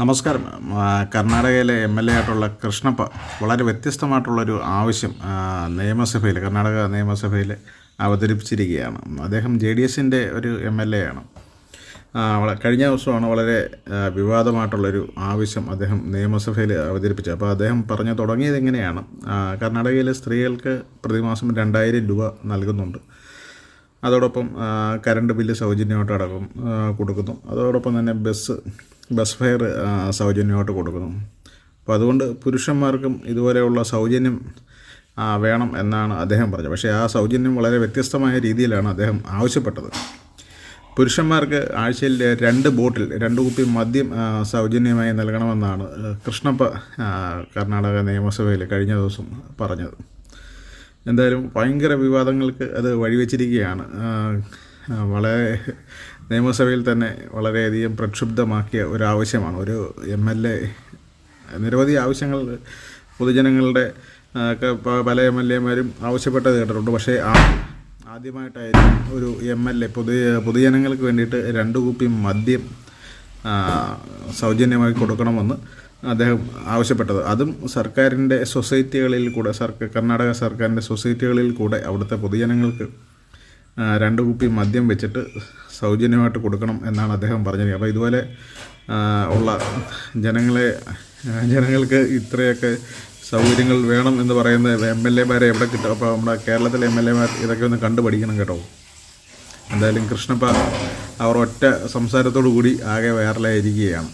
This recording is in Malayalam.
നമസ്കാരം. കർണാടകയിലെ എം എൽ എ ആയിട്ടുള്ള കൃഷ്ണപ്പ വളരെ വ്യത്യസ്തമായിട്ടുള്ളൊരു ആവശ്യം നിയമസഭയിൽ കർണാടക നിയമസഭയിൽ അവതരിപ്പിച്ചിരിക്കുകയാണ്. അദ്ദേഹം ജെ ഡി എസിന്റെ ഒരു എം എൽ എ ആണ്. കഴിഞ്ഞ ദിവസമാണ് വളരെ വിവാദമായിട്ടുള്ളൊരു ആവശ്യം അദ്ദേഹം നിയമസഭയിൽ അവതരിപ്പിച്ചത്. അപ്പോൾ അദ്ദേഹം പറഞ്ഞു തുടങ്ങിയത് എങ്ങനെയാണ് കർണാടകയിലെ സ്ത്രീകൾക്ക് പ്രതിമാസം രണ്ടായിരം രൂപ നൽകുന്നുണ്ട്. അതോടൊപ്പം കരണ്ട് ബില്ല് സൗജന്യമായിട്ട് അടക്കം കൊടുക്കുന്നു. അതോടൊപ്പം തന്നെ ബസ് ബസ് ഫെയർ സൗജന്യമായിട്ട് കൊടുക്കുന്നു. അപ്പോൾ അതുകൊണ്ട് പുരുഷന്മാർക്കും ഇതുപോലെയുള്ള സൗജന്യം വേണം എന്നാണ് അദ്ദേഹം പറഞ്ഞത്. പക്ഷേ ആ സൗജന്യം വളരെ വ്യത്യസ്തമായ രീതിയിലാണ് അദ്ദേഹം ആവശ്യപ്പെട്ടത്. പുരുഷന്മാർക്ക് ആഴ്ചയിൽ രണ്ട് ബോട്ടിൽ രണ്ട് കുപ്പി മദ്യം സൗജന്യമായി നൽകണമെന്നാണ് കൃഷ്ണപ്പ കർണാടക നിയമസഭയിൽ കഴിഞ്ഞ ദിവസം പറഞ്ഞത്. എന്തായാലും ഭയങ്കര വിവാദങ്ങൾക്ക് അത് വഴിവെച്ചിരിക്കുകയാണ്. വളരെ നിയമസഭയിൽ തന്നെ വളരെയധികം പ്രക്ഷുബ്ധമാക്കിയ ഒരു ആവശ്യമാണ് ഒരു എം എൽ എ നിരവധി ആവശ്യങ്ങൾ പൊതുജനങ്ങളുടെ ഒക്കെ പല എം എൽ എമാരും ആവശ്യപ്പെട്ടത് കേട്ടിട്ടുണ്ട്. പക്ഷേ ആ ആദ്യമായിട്ടായിരിക്കും ഒരു എം എൽ എ പൊതു പൊതുജനങ്ങൾക്ക് വേണ്ടിയിട്ട് രണ്ട് കുപ്പി മദ്യം സൗജന്യമായി കൊടുക്കണമെന്ന് അദ്ദേഹം ആവശ്യപ്പെട്ടത്. അതും സർക്കാരിന്റെ സൊസൈറ്റികളിൽ കൂടെ സർക്കാർ കർണാടക സർക്കാരിന്റെ സൊസൈറ്റികളിൽ കൂടെ അവിടുത്തെ പൊതുജനങ്ങൾക്ക് രണ്ട് കുപ്പി മദ്യം വെച്ചിട്ട് സൗജന്യമായിട്ട് കൊടുക്കണം എന്നാണ് അദ്ദേഹം പറഞ്ഞത് അപ്പോൾ ഇതുപോലെ ഉള്ള ജനങ്ങളെ ജനങ്ങൾക്ക് ഇത്രയൊക്കെ സൗകര്യങ്ങൾ വേണം എന്ന് പറയുന്ന എം എൽ എമാരെ എവിടെ കിട്ടും? അപ്പോൾ നമ്മുടെ കേരളത്തിലെ എം എൽ എമാർ ഇതൊക്കെ ഒന്ന് കണ്ടുപഠിക്കണം കേട്ടോ. എന്തായാലും കൃഷ്ണപ്പ അവർ ഒറ്റ സംസാരത്തോടു കൂടി ആകെ വൈറലായിരിക്കുകയാണ്.